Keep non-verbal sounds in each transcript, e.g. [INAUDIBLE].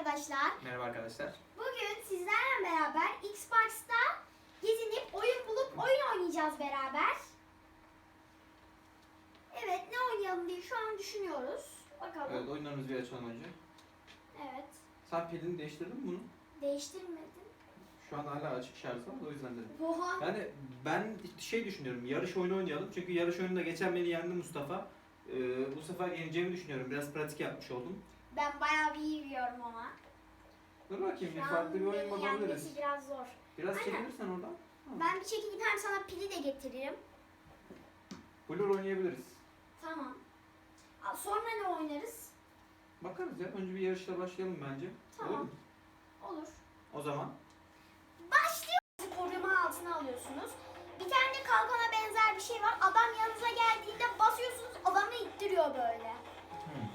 arkadaşlar. Merhaba arkadaşlar. Bugün sizlerle beraber Xbox'ta gezinip oyun bulup oyun oynayacağız beraber. Evet ne oynayalım diye şu an düşünüyoruz. Bakalım. Evet oyunlarımızı bir açalım önce. Evet. Sen pilini değiştirdin mi bunu? Değiştirmedim. Şu an hala açık şarj var o yüzden dedim. Oha. Yani ben şey düşünüyorum yarış oyunu oynayalım. Çünkü yarış oyununda geçen beni yendi Mustafa. Ee, bu sefer yeneceğimi düşünüyorum. Biraz pratik yapmış oldum. Ben bayağı bir iyi biliyorum ama. Dur bakayım bir Şu an farklı bir oyun beni bakabiliriz. yenmesi biraz zor. Biraz Aynen. çekilirsen oradan. Ben bir çekileyim hem sana pili de getiririm. Blur oynayabiliriz. Tamam. Aa, Sonra ne oynarız? Bakarız ya. Önce bir yarışla başlayalım bence. Tamam. Olur mu? Olur. O zaman. Başlıyoruz. Koruma altına alıyorsunuz. Bir tane kalkana benzer bir şey var. Adam yanınıza geldiğinde basıyorsunuz adamı ittiriyor böyle.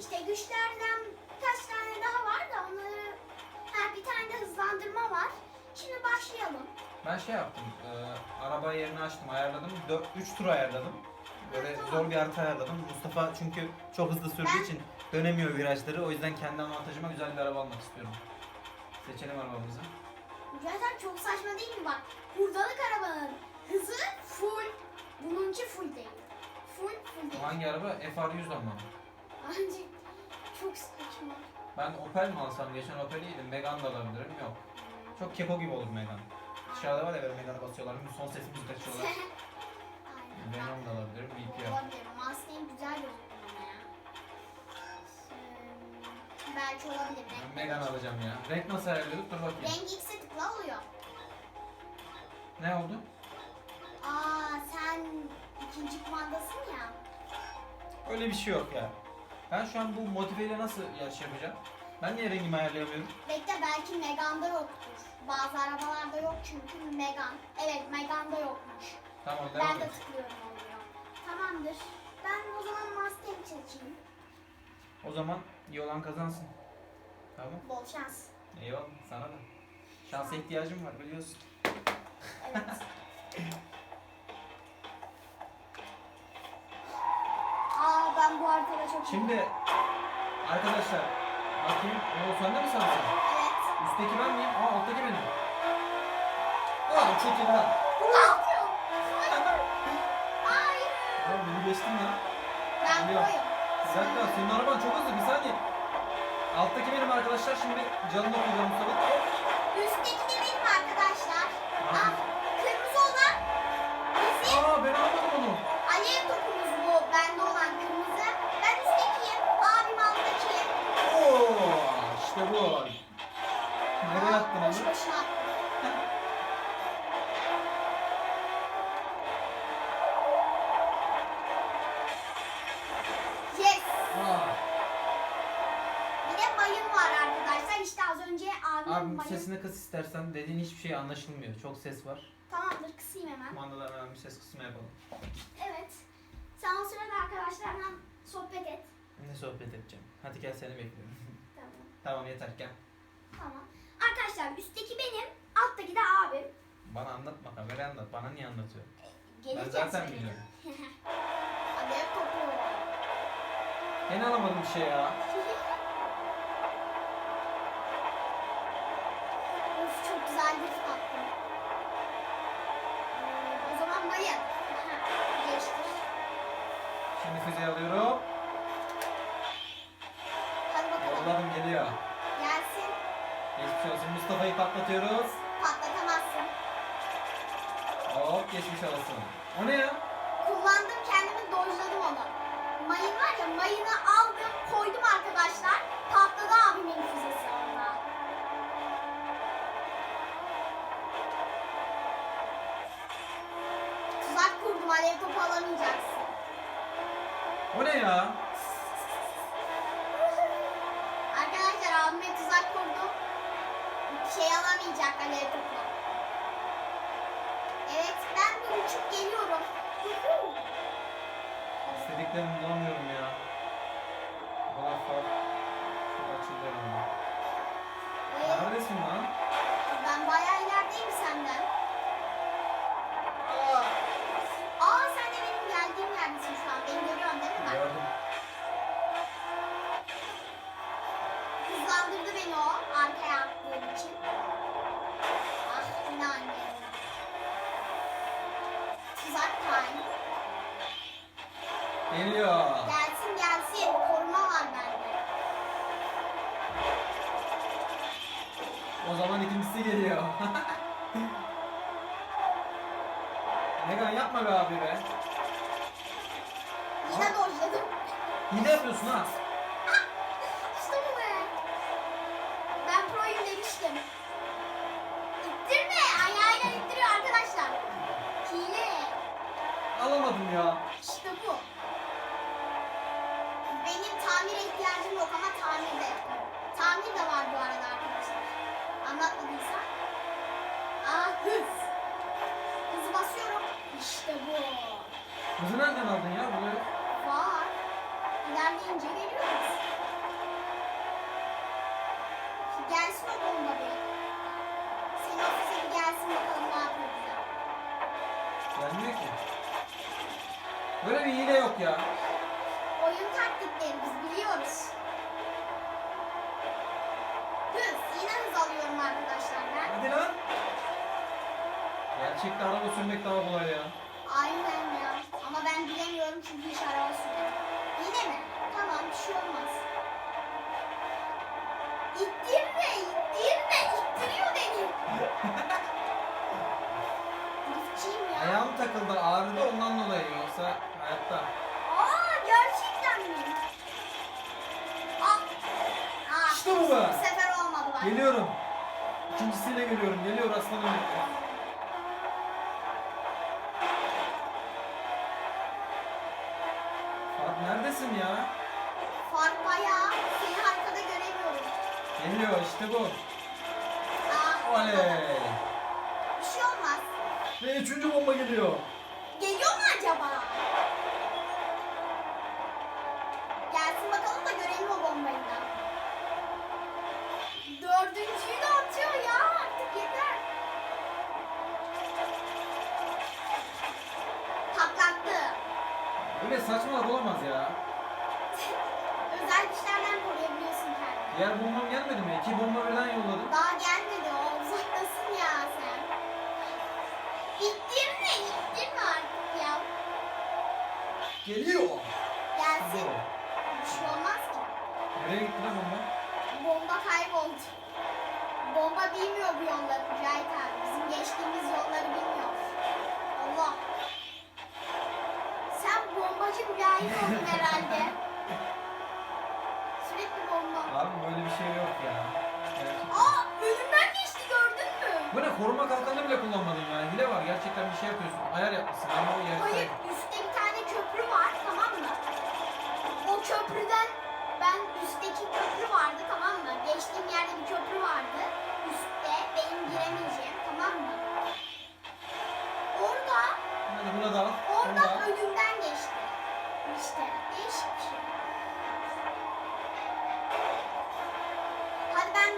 İşte güçlerden kaç tane daha var da onları... Ha bir tane de hızlandırma var. Şimdi başlayalım. Ben şey yaptım, e, araba yerini açtım, ayarladım. 3 tur ayarladım. Böyle tamam. zor bir harita ayarladım. Mustafa çünkü çok hızlı sürdüğü Ben- için dönemiyor virajları. O yüzden kendi avantajıma güzel bir araba almak istiyorum. Seçelim arabamızı. Zaten çok saçma değil mi bak? Hurdalık arabanın hızı full. Bununki full değil. Full full değil. hangi araba? FR100 ama. Bence çok saçma. Ben Opel mi alsam? Geçen Opel'i yedim. Megane da alabilirim. Yok. Çok keko gibi olur Megane. Dışarıda var ya böyle Megane basıyorlar. Son ses müzik açıyorlar. [LAUGHS] Aynen. Venom da alabilirim. VPR. Olabilir. Mustang güzel gözüküyor ama ya. Ee, belki olabilir. Ben Renk, Megane alacağım ya. Renk nasıl ayarlıyorduk? Dur bakayım. renk X'e tıkla oluyor. Ne oldu? Aa sen ikinci kumandasın ya. Öyle bir şey yok ya. Ben şu an bu motiveyle nasıl yarış yapacağım? Ben niye rengimi ayarlayamıyorum? Bekle belki Megane'da yoktur. Bazı arabalarda yok çünkü Megane. Evet Megane'da yokmuş. Tamam devam Ben de tıklıyorum oluyor. Tamamdır. Ben o zaman Mustang seçeyim. O zaman iyi olan kazansın. Tamam. Bol şans. Eyvallah sana da. Şansa ihtiyacım var biliyorsun. Evet. [LAUGHS] çok Şimdi arkadaşlar bakayım. O sende mi sensin? Evet. Üstteki ben miyim? Aa alttaki benim. Aa çok iyi lan. Ne yapıyorsun? Hayır. Abi beni geçtin ya. Ben koyum. Bir dakika senin araban çok hızlı bir saniye. Alttaki benim arkadaşlar şimdi canını okuyacağım Mustafa. Üstteki de benim arkadaşlar. Aa. Ah, kırmızı olan bizim Aa ben almadım onu. alev topumuz bu. Bende olan attın onu? [LAUGHS] Yes. Aa. Bir de mayın var arkadaşlar. İşte az önce abim Abi mayın. sesini kıs istersen dediğin hiçbir şey anlaşılmıyor. Çok ses var. Tamamdır kısayım hemen. Kumandalar hemen bir ses kısmı yapalım. Evet. Sen o sırada arkadaşlarla sohbet et. Ne sohbet edeceğim? Hadi gel seni bekliyorum. [LAUGHS] Tamam. tamam yeter gel. Tamam. Arkadaşlar üstteki benim, alttaki de abim. Bana anlatma kamera anlat. Bana niye anlatıyor? Gelirken zaten biliyorum. [LAUGHS] Hadi hep topu. Gene alamadım bir şey ya. [LAUGHS] of çok güzel bir attım. Ee, o zaman mayın. [LAUGHS] Geçtir. Şimdi füzeyi alıyorum. Hadi bakalım. Yolladım geliyor. Olsun. Mustafa'yı patlatıyoruz. Patlatamazsın. Hop geçmiş olsun. O ne ya? Kullandım kendimi dojladım onu. Mayın var ya mayını aldım koydum arkadaşlar. Patladı abimin füzesi orada. Tuzak kurdum alev topu alamayacaksın. O ne ya? Alev topu. Evet ben bir uçup geliyorum. İstediklerimi bulamıyorum ya. Bu kadar fark. Çok açıldı. Evet, Neredesin lan? ben bayağı ilerideyim senden. Yapma be abi be. Yine dojladım. Hile yapıyorsun ha. İşte bu be. Ben proyum demiştim. İttirme. Ayağıyla ittiriyor arkadaşlar. Hile. Alamadım ya. İşte bu. Benim tamire ihtiyacım yok ama tamir de yaparım. Tamir de var bu arada arkadaşlar. Anlatmadıysam. Aa hız. İşte bu. Hızı nereden aldın ya? Bunu Var. İlerleyince geliyoruz. Gelsin o bomba bir. Senin ofise bir gelsin bakalım ne yapıyor bize. gelmiyor ki. Böyle bir hile yok ya. Oyun taktikleri biz biliyoruz. Hız. Yine hız alıyorum arkadaşlar ben. Hadi lan. Gerçekte araba sürmek daha kolay ya. Aynen ya. Ama ben bilemiyorum çünkü hiç araba sürmedim. Yine mi? Tamam bir şey olmaz. İttirme, ittirme, ittiriyor beni. [LAUGHS] Driftçiyim ya. Ayağım takıldı ağrıdı ondan dolayı yoksa hayatta. Aa gerçekten mi? Aa. Aa, İşte bu be. Bu sefer olmadı bak. Geliyorum. İkincisiyle geliyorum. Geliyor aslanım. Geliyor işte bu. Aa, Oley. Bir şey olmaz. Ve üçüncü bomba geliyor. Geliyor mu acaba? Gelsin bakalım da görelim o bombayı da. Dördüncüyü de atıyor ya artık yeter. Patlattı. Böyle saçmalık olamaz ya. Diğer bombam gelmedi mi? İki bomba birden yolladım. Daha gelmedi o uzaktasın ya sen. İttirme ittirme artık ya. Geliyor. Gelsin. Bir şey olmaz ki. Nereye gitti lan bomba? Bomba kayboldu. Bomba bilmiyor bu yolları Mücahit abi. Bizim geçtiğimiz yolları bilmiyor. Kalkanı bile kullanmadın yani. Hile var gerçekten bir şey yapıyorsun. Ayar yapmışsın ama o yarısı. Hayır üstte bir tane köprü var tamam mı? O köprüden ben üstteki köprü vardı tamam mı? Geçtiğim yerde bir köprü vardı. Üstte benim giremeyeceğim tamam mı? Orada Hadi buna da al. Onu da Oradan al. önümden geçti. İşte değişik bir şey. Hadi ben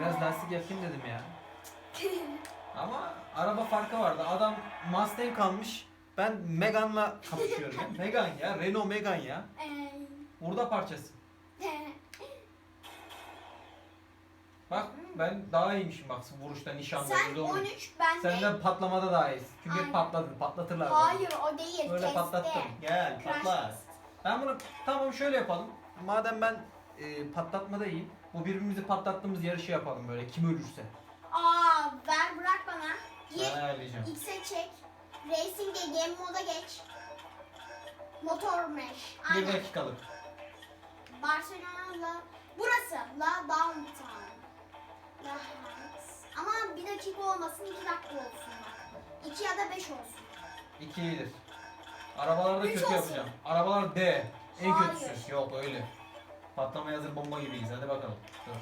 Biraz lastik yapayım dedim ya. Ama araba farkı vardı. Adam Mustang almış. Ben Megane'la kapışıyorum ya. [LAUGHS] Megane ya. Renault Megane ya. Burada parçası. Bak ben daha iyiymişim bak vuruşta, nişanda, Sen burada vuruş. 13 ben de. Senden patlamada daha iyisin. Çünkü Aynen. patladın, patlatırlar. beni. Hayır o değil. Böyle patlattım. Gel Crash patla. Ben bunu tamam şöyle yapalım. Madem ben e, patlatmada iyiyim. Bu birbirimizi patlattığımız yarışı yapalım böyle kim ölürse. Aa ver bırak bana. Gir. Ben ayarlayacağım. X'e çek. Racing'e game moda geç. Motor mesh. Bir Aynen. dakikalık. Barcelona'la burası La Downtown. La Heights. Ama bir dakika olmasın, iki dakika olsun bak. İki ya da beş olsun. İki iyidir. Arabalarda Üç kötü olsun. yapacağım. Arabalar D. En Hayır. kötüsü. Yok öyle. Patlamaya hazır bomba gibiyiz. Hadi bakalım. Dur.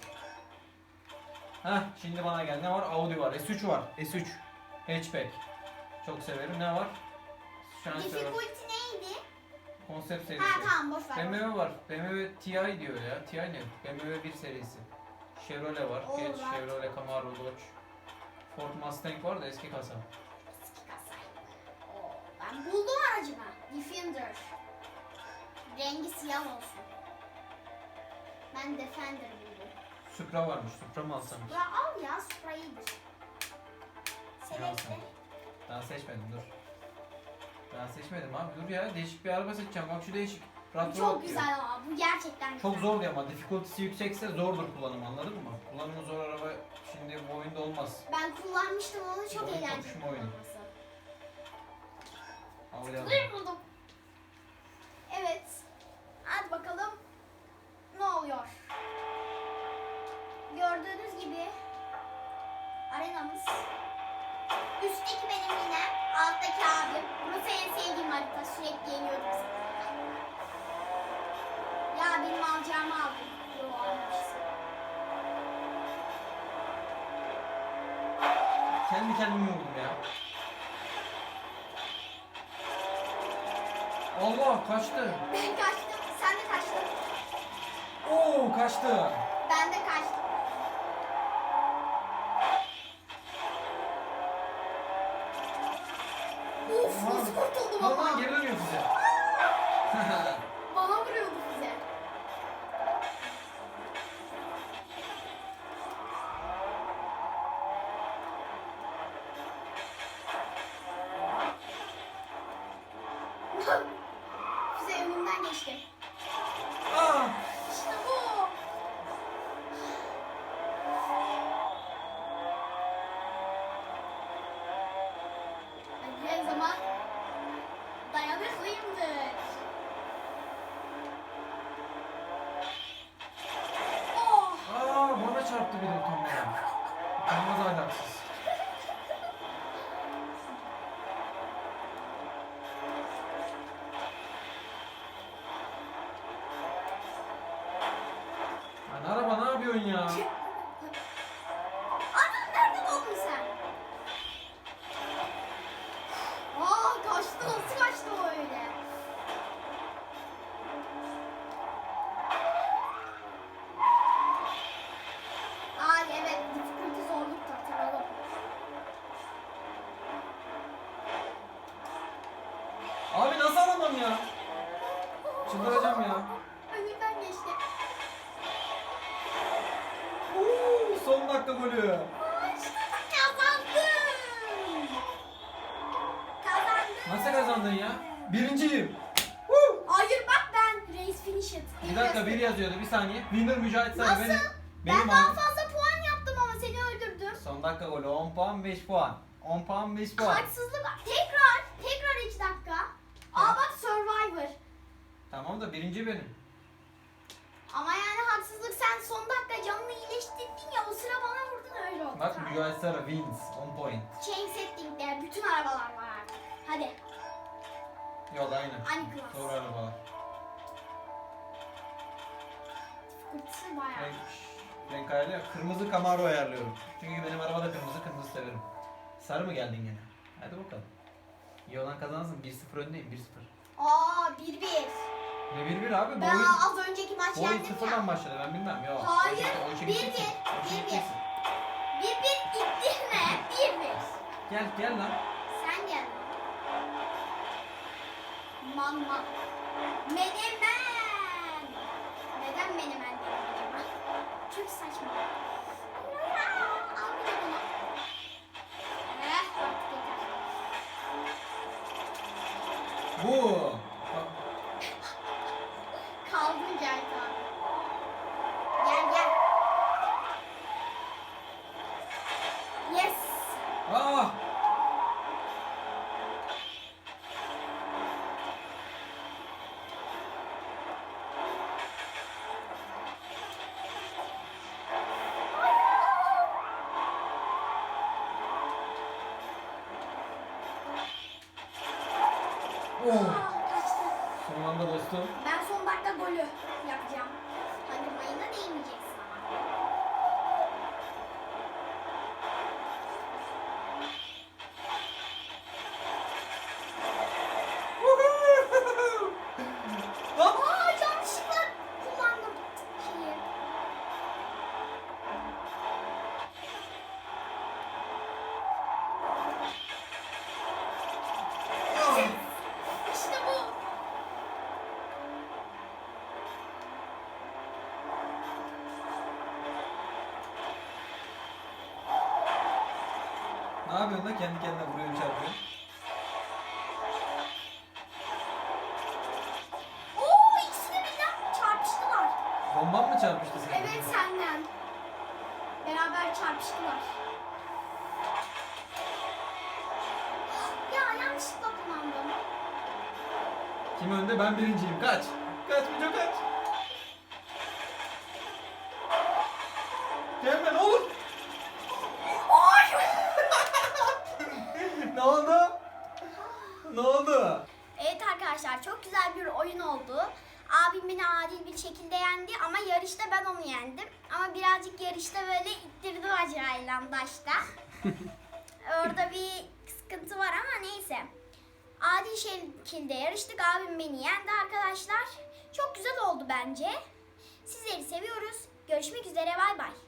Heh şimdi bana gel. Ne var? Audi var. S3 var. S3. Hatchback. Çok severim. Ne var? Şu an severim. Difficulty neydi? Konsept serisi. Ha tamam boş ver. BMW var. BMW TI diyor ya. TI ne? BMW 1 serisi. Chevrolet var. Geç Alright. Chevrolet Camaro Dodge. Ford Mustang var da eski kasa. Eski kasaydı. Oo, Ben buldum aracımı. Defender. Rengi siyah olsun. Ben Defender buldum. Supra varmış. Supra mı alsam? Ya al ya Supra iyidir. Selekte. Daha seçmedim dur. Daha seçmedim abi dur ya değişik bir araba seçeceğim bak şu değişik. Bu Ratro çok güzel ama bu gerçekten Çok güzel. zor diyor ama difficulty'si yüksekse zordur kullanımı anladın mı? Kullanımı zor araba şimdi bu oyunda olmaz. Ben kullanmıştım onu çok Oyun eğlenceli. kapışma oyunu. kullanması. Audi aldım. Buyur buldum. Evet. Hadi bakalım ne oluyor? Gördüğünüz gibi arenamız. Üstteki benim yine, alttaki abim. Burası en sevdiğim harita. Sürekli yeniyordum seni. Ya benim alacağımı aldım. Yo almamışsın. Kendi kendime vurdum ya. Allah kaçtı. Ben kaçtım. Sen de kaçtın. Oo kaçtı. Ben de kaçtım. Bana vuruyordu bize. Winner Mücahit Sarı Nasıl? benim. Ben Benim daha abi. fazla puan yaptım ama seni öldürdüm. Son dakika golü 10 puan 5 puan. 10 puan 5 puan. Haksızlık. Tekrar, tekrar iki dakika. Aa bak Survivor. Tamam da birinci benim. Ama yani haksızlık sen son dakika canını iyileştirdin ya o sıra bana vurdun öyle oldu. Bak. Mücahit Sarı wins 10 point. Chain setting'de bütün arabalar var. Hadi. Yok aynen. Aynı klas. Doğru arabalar. Kutusu bayağı. Renk, renk ayarlıyor. Kırmızı Camaro ayarlıyorum. Çünkü benim arabada kırmızı kırmızı severim. Sarı mı geldin gene? Hadi bakalım. İyi olan kazansın. 1-0 öndeyim 1-0. Aa 1-1. Ne 1-1 abi? Bu Ben oyun, az önceki maç bu oyun yendim sıfırdan başladı ben bilmem. Yok. Hayır, O işe bir gideceksin. bir, O işe bir bir. gideceksin. 1-1 ittirme. 1-1. Gel gel lan. Sen gel. Man. Menemen. Neden menemen? Al bir de. Oh! Aa, kaçtı. Son anda dostum. Ben son dakika golü yapacağım. Ayağına değmeyeceksin ama. Ne yapıyorsun lan kendi kendine vuruyor çarpıyor. Oo ikisi de birden çarpıştılar. Bomban mı çarpıştı seni? Evet senden. Beraber çarpıştılar. Ya yanlışlıkla kullandım. Kim önde? Ben birinciyim. Kaç. Kaç Müco kaç. Gelme ne oldu? Ne oldu? Evet arkadaşlar çok güzel bir oyun oldu. Abim beni adil bir şekilde yendi ama yarışta ben onu yendim. Ama birazcık yarışta böyle ittirdi Acaylan başta. [LAUGHS] Orada bir sıkıntı var ama neyse. Adil şekilde yarıştık. Abim beni yendi arkadaşlar. Çok güzel oldu bence. Sizleri seviyoruz. Görüşmek üzere bay bay.